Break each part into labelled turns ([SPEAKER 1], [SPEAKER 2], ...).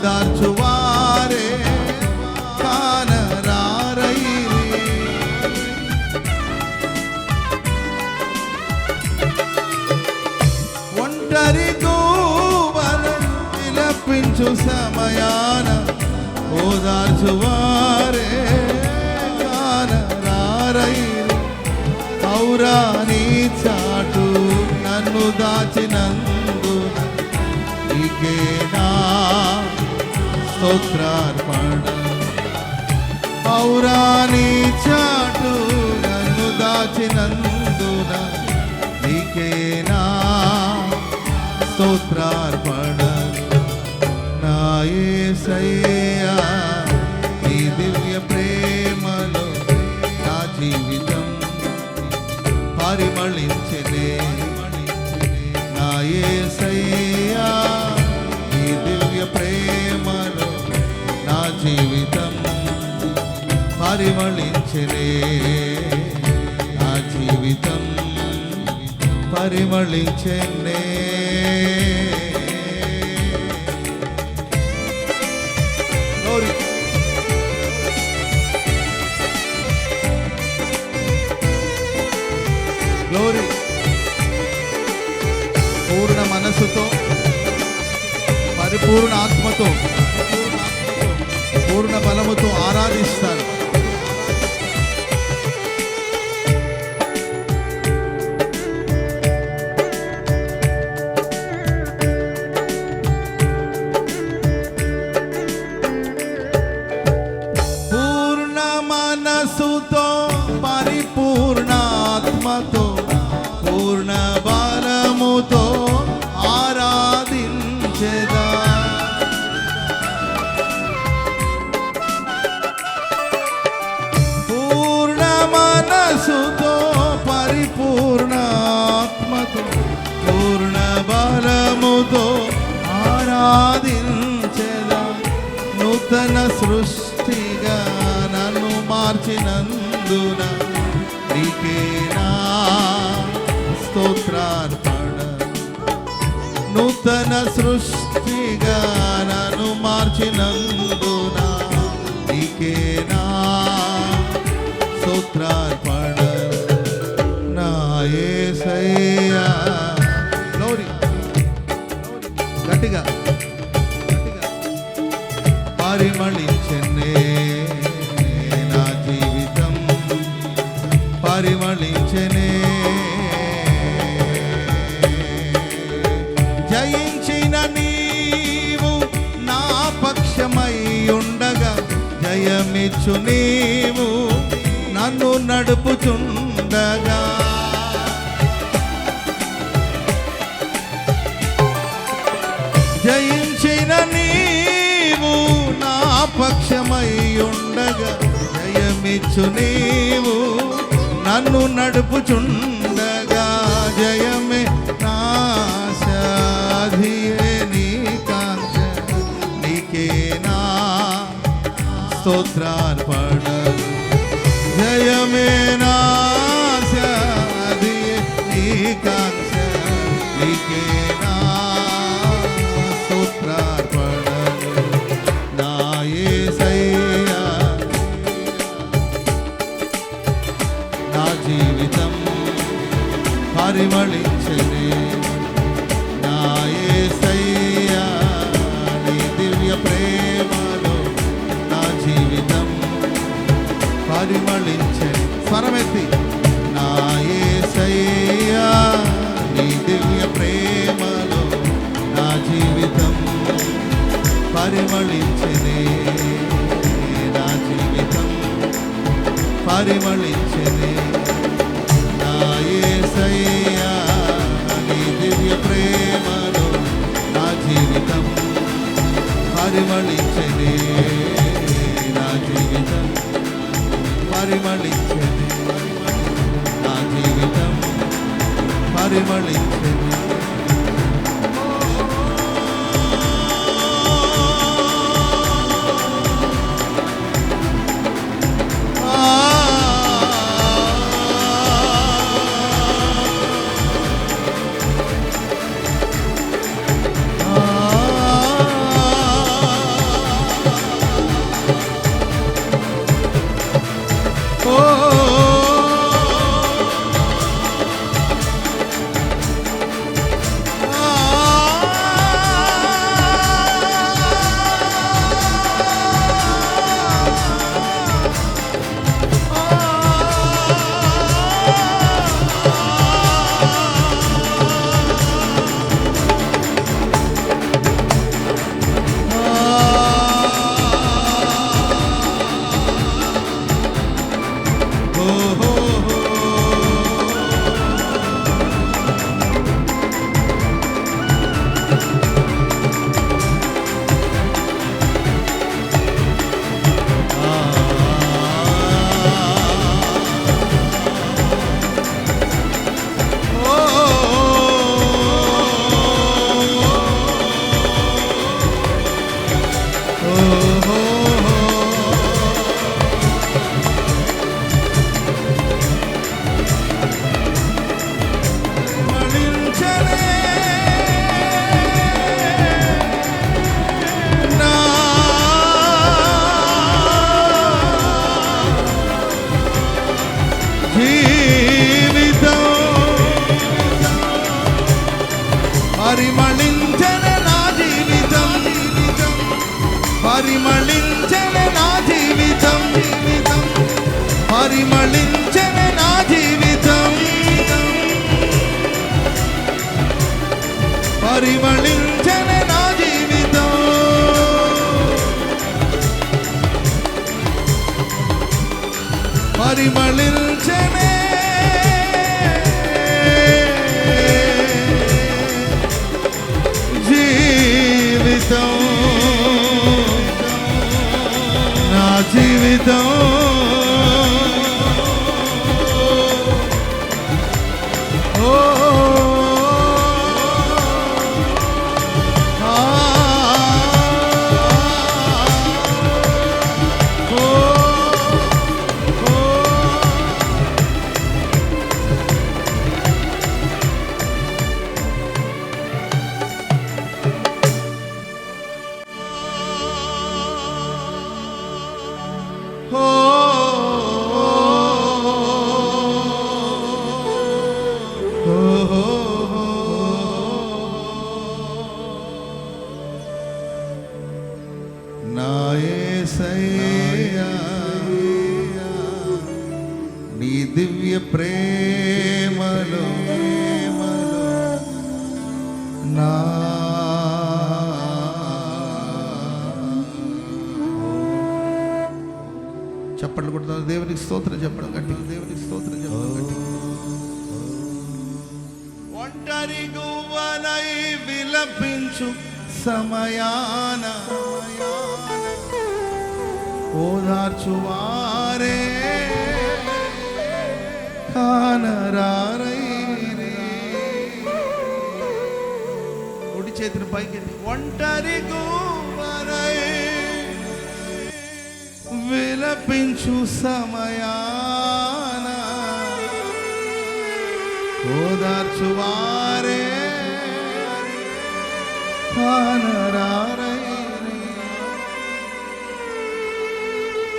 [SPEAKER 1] ఓదార్చువారే కానరారైరి. ఒంటరి గూవనై విలపించు సమయాన ఓదార్చువారే కానరారైరి. ఔరాని చాటు నన్ను దాచినందు స్తోత్రార్పణ. పౌరాణి చాటు నన్ను దాచినందున నీకేనా స్తోత్రార్పణ. నాయే సయ్యా ఈ దివ్య ప్రేమలో నా జీవితం పరిమళించనే. నాయే సయ్యా జీవితం పరిమళించలే నా జీవితం పరిమళించలే గ్లోరీ పూర్ణ మనసుతో పరిపూర్ణ ఆత్మతో పూర్ణ బలముతో ఆరాధిస్తారు. పూర్ణ మనసుతో పరిపూర్ణ బలముతో ఆరాధించెదా నూతన సృష్టిగా నన్ను మార్చినందున నీకేనా స్తోత్రార్పణ. నూతన సృష్టిగా నన్ను మార్చినందున నీకేనా స్తోత్రార్పణ. నా యేసయ్యా గ్లోరీ జయమిచ్చు నీవు నన్ను నడుపుచుండగా. జయించిన నీవు నా పక్షమై ఉండగా జయమిచ్చు నీవు నన్ను నడుపుచుండగా. జయమే స్తోత్రార్పణ. జయమేనా పరిమళించనే. నా యేసయ్యా నీ దివ్య ప్రేమను నా జీవితం పరిమళించనే. నా జీవితం పరిమళించనే. నా జీవితం పరిమళించనే. జీవితం నా చెప్పండి కూడా దేవునికి స్తోత్రం చెప్పడం గట్టి దేవునికి స్తోత్రం చెప్పడం గట్టి ఒంటరి గువ్వనై విలపించు సమయాన. ఓదార్చువారే. కానరారై చేతిని పైకి ఒంటరి గువ్వనై విలపించు సమయాన. ఓదార్చువారే. కానరారై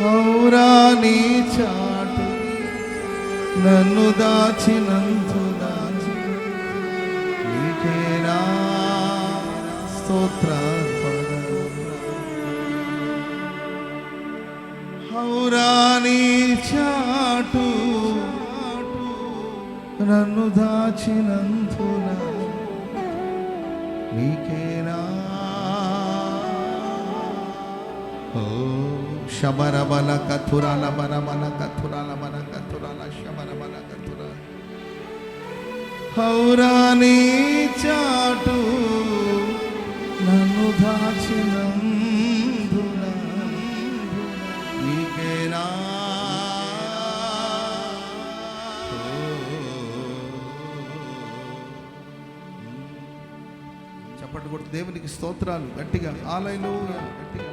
[SPEAKER 1] హౌరా నీ చాటు నన్ను దాచినందు స్తోత్రార్పణ హౌరాణీ చాటు నన్ను దాచినందున నీకేనా? ఓ శబరబల కథురాల బరబల కథురాల బల కథురాల శబరబల కథుర హౌరాని చాటు దాచినందున నీకేనా చెప్పండి కూడా దేవునికి స్తోత్రాలు గట్టిగా. ఆలయలో గట్టిగా.